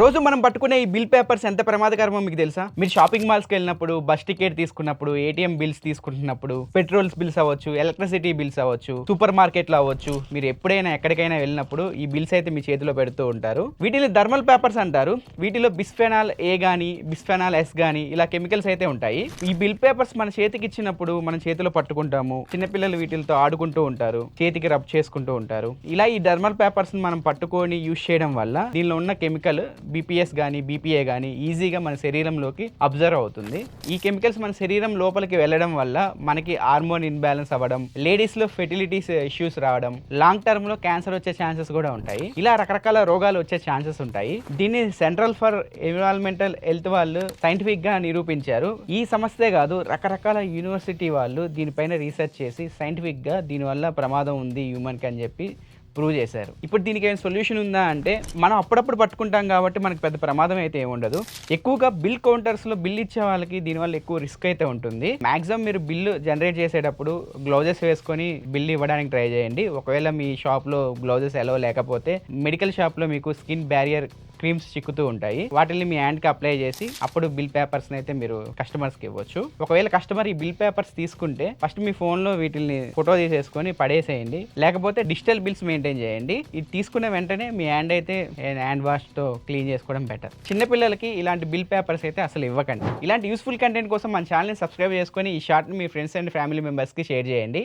రోజు మనం పట్టుకునే ఈ బిల్ పేపర్స్ ఎంత ప్రమాదకరమో మీకు తెలుసా? మీరు షాపింగ్ మాల్స్కి వెళ్ళినప్పుడు బస్ టికెట్ తీసుకున్నప్పుడు ఏటీఎం బిల్స్ తీసుకుంటున్నప్పుడు పెట్రోల్స్ బిల్స్ అవ్వచ్చు ఎలక్ట్రిసిటీ బిల్స్ అవ్వచ్చు సూపర్ మార్కెట్లో అవ్వచ్చు మీరు ఎప్పుడైనా ఎక్కడికైనా వెళ్ళినప్పుడు ఈ బిల్స్ అయితే మీ చేతిలో పెడుతూ ఉంటారు. వీటిని థర్మల్ పేపర్స్ అంటారు. వీటిలో బిస్ఫెనాల్ ఏ గానీ బిస్ఫెనాల్ ఎస్ కానీ ఇలా కెమికల్స్ అయితే ఉంటాయి. ఈ బిల్ పేపర్స్ మన చేతికి ఇచ్చినప్పుడు మన చేతిలో పట్టుకుంటాము. చిన్నపిల్లలు వీటితో ఆడుకుంటూ ఉంటారు చేతికి రబ్ చేసుకుంటూ ఉంటారు. ఇలా ఈ థర్మల్ పేపర్స్ మనం పట్టుకొని యూజ్ చేయడం వల్ల దీనిలో ఉన్న కెమికల్ బీపీఎస్ కానీ బీపీఏ కానీ ఈజీగా మన శరీరంలోకి అబ్జర్వ్ అవుతుంది. ఈ కెమికల్స్ మన శరీరం లోపలికి వెళ్ళడం వల్ల మనకి హార్మోన్ ఇన్బ్యాలెన్స్ అవ్వడం లేడీస్లో ఫెర్టిలిటీస్ ఇష్యూస్ రావడం లాంగ్ టర్మ్లో క్యాన్సర్ వచ్చే ఛాన్సెస్ కూడా ఉంటాయి. ఇలా రకరకాల రోగాలు వచ్చే ఛాన్సెస్ ఉంటాయి. దీన్ని సెంట్రల్ ఫర్ ఎన్విరాన్మెంటల్ హెల్త్ వాళ్ళు సైంటిఫిక్గా నిరూపించారు. ఈ సమస్యే కాదు రకరకాల యూనివర్సిటీ వాళ్ళు దీనిపైన రీసెర్చ్ చేసి సైంటిఫిక్గా దీనివల్ల ప్రమాదం ఉంది హ్యూమన్కి అని చెప్పి ప్రూవ్ చేశారు. ఇప్పుడు దీనికి ఏమైనా సొల్యూషన్ ఉందా అంటే మనం అప్పుడప్పుడు పట్టుకుంటాం కాబట్టి మనకి పెద్ద ప్రమాదం అయితే ఏమి ఉండదు. ఎక్కువగా బిల్ కౌంటర్స్లో బిల్ ఇచ్చే వాళ్ళకి దీనివల్ల ఎక్కువ రిస్క్ అయితే ఉంటుంది. మాక్సిమం మీరు బిల్లు జనరేట్ చేసేటప్పుడు గ్లౌజెస్ వేసుకొని బిల్ ఇవ్వడానికి ట్రై చేయండి. ఒకవేళ మీ షాప్లో గ్లౌజెస్ ఎలా లేకపోతే మెడికల్ షాప్లో మీకు స్కిన్ బ్యారియర్ క్రీమ్స్ చిక్కుతూ ఉంటాయి. వాటిని మీ హ్యాండ్కి అప్లై చేసి అప్పుడు బిల్ పేపర్స్ అయితే మీరు కస్టమర్స్కి ఇవ్వచ్చు. ఒకవేళ కస్టమర్ ఈ బిల్ పేపర్స్ తీసుకుంటే ఫస్ట్ మీ ఫోన్లో వీటిని ఫోటో తీసేసుకొని పడేసేయండి. లేకపోతే డిజిటల్ బిల్స్ మెయింటైన్ చేయండి. ఇది తీసుకున్న వెంటనే మీ హ్యాండ్ అయితే హ్యాండ్ వాష్తో క్లీన్ చేసుకోవడం బెటర్. చిన్నపిల్లలకి ఇలాంటి బిల్ పేపర్స్ అయితే అసలు ఇవ్వకండి. ఇలాంటి యూస్ఫుల్ కంటెంట్ కోసం మన ఛానల్ని సబ్స్క్రైబ్ చేసుకొని ఈ షార్ట్ని మీ ఫ్రెండ్స్ అండ్ ఫ్యామిలీ మెంబర్స్కి షేర్ చేయండి.